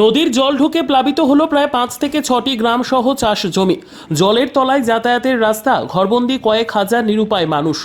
নদীর জল ঢুকে প্লাবিত হলো প্রায় পাঁচ থেকে ছটি গ্রাম সহ চাষ জমি। জলের তলায় যাতায়াতের রাস্তা, ঘরবন্দি কয়েক হাজার নিরুপায় মানুষ।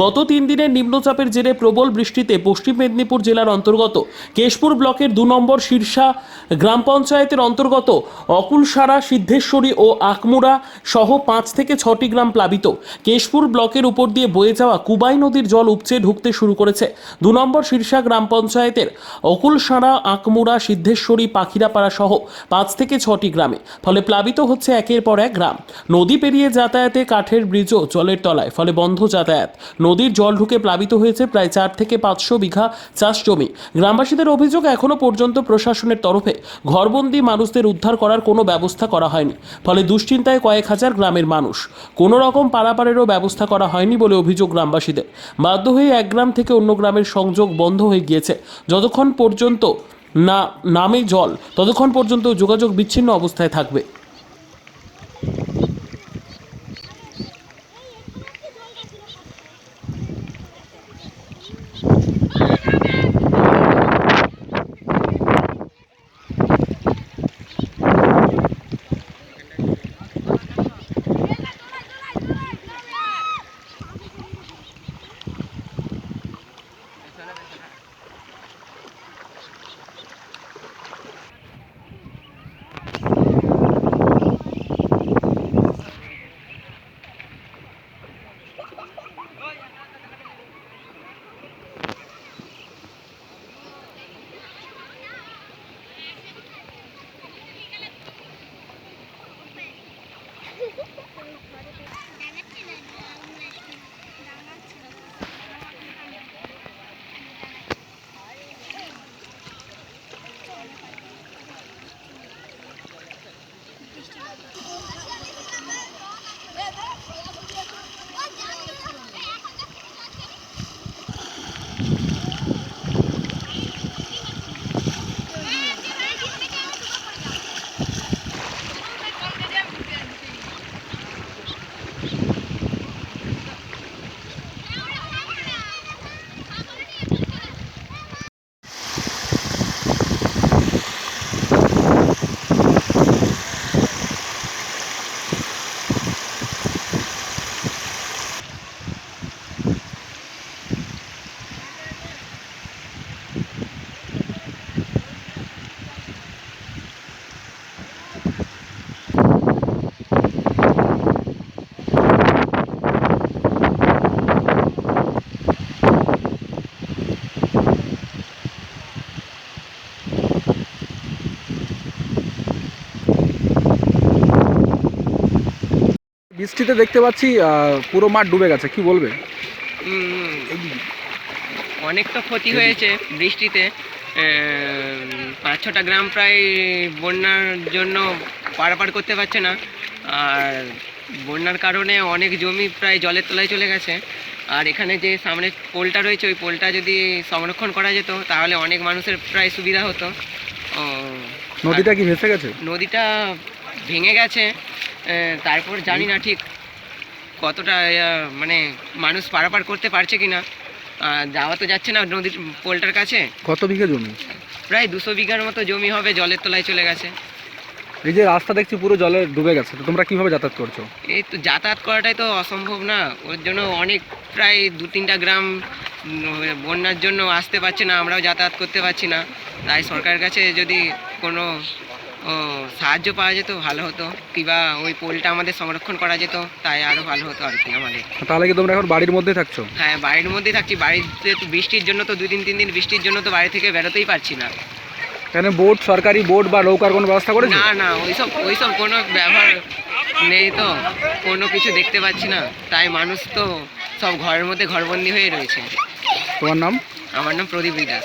গত তিন দিনের নিম্নচাপের জেরে প্রবল বৃষ্টিতে পশ্চিম মেদিনীপুর জেলার অন্তর্গত কেশপুর ব্লকের দু নম্বর শীর্ষা গ্রাম পঞ্চায়েতের অন্তর্গত অকুলসারা, সিদ্ধেশ্বরী ও আকমুরা সহ পাঁচ থেকে ছটি গ্রাম প্লাবিত। কেশপুর ব্লকের উপর দিয়ে বয়ে যাওয়া কুবাই নদীর জল উপচে ঢুকতে শুরু করেছে। দু নম্বর শীর্ষা গ্রাম পঞ্চায়েতের অকুলসারা আকমুরা সিদ্ধেশ্বরী পাখিরাপাড়া সহ পাঁচ থেকে ছটি গ্রামে, ফলে প্লাবিত হচ্ছে একের পর এক গ্রাম। নদী পেরিয়ে যাতায়াতে কাঠের ব্রিজও জলের তলায়, ফলে বন্ধ যাতায়াত। নদীর জল ঢুকে প্লাবিত হয়েছে প্রায় চার থেকে পাঁচশো বিঘা চাষ জমি। গ্রামবাসীদের অভিযোগ এখনও পর্যন্ত প্রশাসনের তরফে ঘরবন্দি মানুষদের উদ্ধার করার কোনো ব্যবস্থা করা হয়নি, ফলে দুশ্চিন্তায় কয়েক হাজার গ্রামের মানুষ। কোনো রকম পারাপারেরও ব্যবস্থা করা হয়নি বলে অভিযোগ গ্রামবাসীদের। বাধ্য হয়ে এক গ্রাম থেকে অন্য গ্রামের সংযোগ বন্ধ হয়ে গিয়েছে। যতক্ষণ পর্যন্ত না নামে জল। ততক্ষণ পর্যন্ত যোগাযোগ বিচ্ছিন্ন অবস্থায় থাকবে। বৃষ্টিতে দেখতে পাচ্ছি পুরো মাঠ ডুবে গেছে কি বলবে? উম, অনেক তো ক্ষতি হয়েছে বৃষ্টিতে। পাঁচ ছটা গ্রাম প্রায় বন্যার জন্য পারাপার করতে পারছে না। আর বন্যার কারণে অনেক জমি প্রায় জলের তলায় চলে গেছে। আর এখানে যে সামনে পোলটা রয়েছে ওই পোলটা যদি সংরক্ষণ করা যেত তাহলে অনেক মানুষের প্রায় সুবিধা হতো। নদীটা কি ভেসে গেছে? নদীটা ভেঙে গেছে। তারপর জানি না ঠিক কতটা মানে মানুষ পারাপার করতে পারছে কি না যাওয়া তো যাচ্ছে না নদীর পোলটার কাছে। কত বিঘা জমি? প্রায় দুশো বিঘার মতো জমি হবে জলের তলায় চলে গেছে। এই যে রাস্তা দেখছি পুরো জলে ডুবে গেছে তো তোমরা কীভাবে যাতায়াত করছ? এই তো যাতায়াত করাটাই তো অসম্ভব না ওর জন্য অনেক প্রায় দু তিনটা গ্রাম বন্যার জন্য আসতে পারছে না আমরাও যাতায়াত করতে পারছি না। তাই সরকারের কাছে যদি কোনো সাহায্য পাওয়া যেত ভালো হতো। কিংবা ওই পোলটা আমাদের সংরক্ষণ করা যেত তাই আরও ভালো হতো আর কি আমাদের। তাহলে কি তোমরা এখন বাড়ির মধ্যে থাকছো? হ্যাঁ বাড়ির মধ্যেই থাকছি। বাড়িতে তো বৃষ্টির জন্য তো দুই দিন তিন দিন বৃষ্টির জন্য তো বাড়ি থেকে বেরোতেই পারছি না। কেন বোট সরকারি বোট বা নৌকার কোনো ব্যবস্থা করেছে? না না ওইসব ওইসব কোনো ব্যবহার নেই তো। কোনো কিছু দেখতে পাচ্ছি না। তাই মানুষ তো সব ঘরের মধ্যে ঘরবন্দি হয়ে রয়েছে। তোমার নাম? আমার নাম প্রদীপ দাস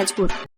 আপনি